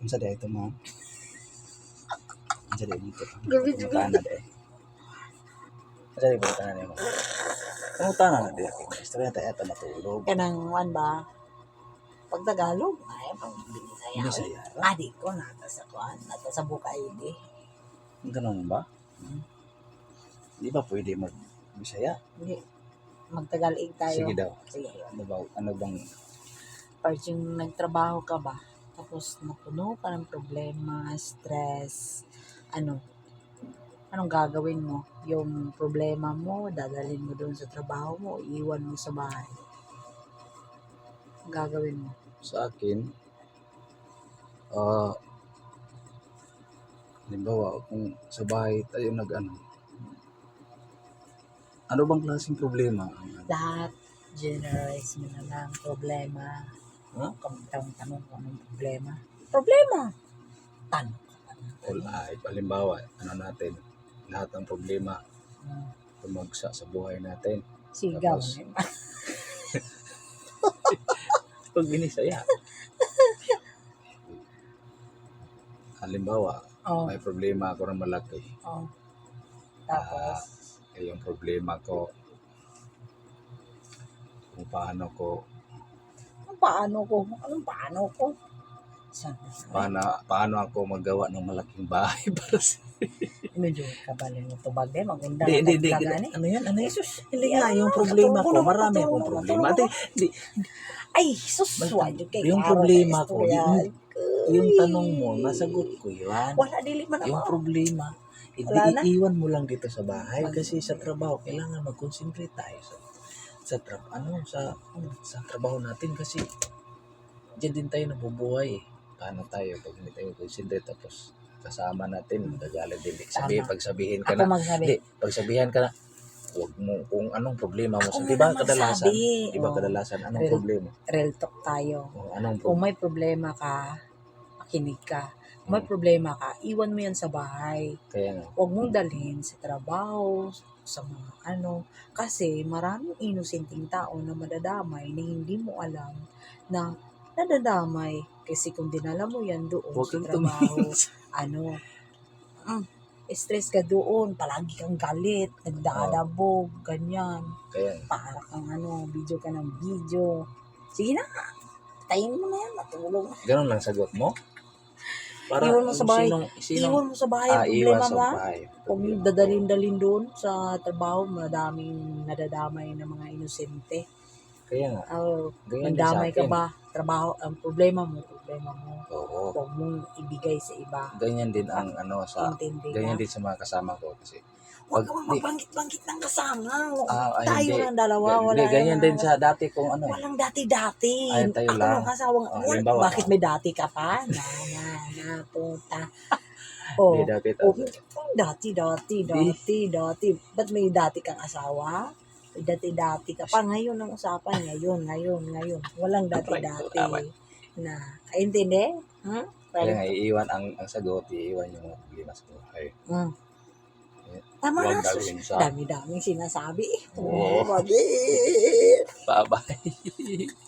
Unsa day ito mo? Unsa day dito? Gabi, gabi. Kumutana day. Unsa day kumutana day mo? Kumutana na day ako. Istorya tayo ata matulog. Kanang wan ba? Pag Tagalog, ay pag Bisaya. Bisaya. Adi ko nata sa kuan, nata sa Bukay di. Ganun ba? Di ba pwede mag Bisaya? Hindi. Magtagalog tayo. Sige daw. Sige. Ano ba? Ano bang Part yung nagtrabaho ka ba? Tapos napuno ka ng problema, stress, ano, anong gagawin mo? Yung problema mo, dadalhin mo doon sa trabaho mo, iiwan mo sa bahay. Ang gagawin mo? sa akin? Ah, halimbawa, kung sa bahay tayo nag ano, ano bang klaseng problema? Lahat, generalize mo na lang, problema. Ha? Kamtang tanong kung anong problema. Problema! Tanong ka pa ay, halimbawa, ano natin, lahat ng problema Hmm. tumagsa sa buhay natin. Sigaw. Tapos, Pag binisaya. Halimbawa, oh, may problema ako na malaki. oh. Tapos, eh, yung problema ko, kung paano ko, anong paano ko? Anong paano ko? Saan? paano, paano ako magawa ng malaking bahay para sa... Medyo kabalin mo to bagay, maganda. Hindi, hindi, hindi. Gani? Ano yan? Ano yan? Jesus, Hindi nga, yung problema ko, marami akong problema. Di, di, Ay, sus, yung problema ko, yung- yung tanong mo, nasagot ko yan. Wala, dili man Yung problema, hindi iiwan mo lang dito sa bahay kasi sa trabaho kailangan mag-concentrate tayo sa sa tra ano sa sa trabaho natin kasi diyan din tayo nabubuhay eh. Paano tayo pag hindi tayo concentrate tapos kasama natin magagalit din. Sabi Tama. pag sabihin ka Ako na magsabi. hindi pag sabihan ka na wag mo kung anong problema mo Ako di ba kadalasan sabi. di ba Oh. kadalasan anong Real- problema Real talk tayo. o anong Kung problema may problema ka, makinig ka. Kung may Hmm. problema ka, iwan mo yan sa bahay. kaya nga Huwag mong dalhin sa trabaho, sa mga ano. Kasi maraming inosenteng tao na madadamay na hindi mo alam na nadadamay. Kasi kung dinala mo yan doon wag sa trabaho, ano, mm, stress ka doon, palagi kang galit, nagdadabog, ganyan. kaya Para kang ano, video ka ng video. Sige na, tayin mo na yan, matulog ganun lang sagot mo para Iwan mo sa bahay. sinong, sinong Iwan mo sa bahay ah, problema sa mo. ah. bahay Kung Problema. dadalhin-dalhin doon sa trabaho, madaming nadadamay ng mga inosente. Kaya nga, Oh, din sa nadamay ka ba? Trabaho, ang problema mo, problema mo. Oo. Huwag mong ibigay sa iba. Ganyan din ang ano sa Intindi ganyan na. din sa mga kasama ko kasi. Huwag Pag, ka di, magbanggit-banggit ng kasama. ah, ay, tayo hindi. lang dalawa. Gan- Wala hindi, ganyan na- din sa dati kung ano eh. Walang dati-dati. Ay, tayo Ako lang. lang kasawang, Oh, Wal- halimbawa, bakit oh. may dati ka pa? Na, na, na, puta. Oh, Hindi dati oh, tayo. dati, dati, dati, dati. Ba't may dati kang asawa? May dati-dati ka pa. Ngayon ang usapan. Ngayon, ngayon, ngayon. Walang dati-dati. Na, kaintindi? Hmm? Kaya nga, iiwan ang, ang sagot, iiwan yung mga problema sa buhay. Hmm. Tama Huwag na. sus. dalhin sa Dami-daming sinasabi. Oo. Oh, bakit? Bye-bye.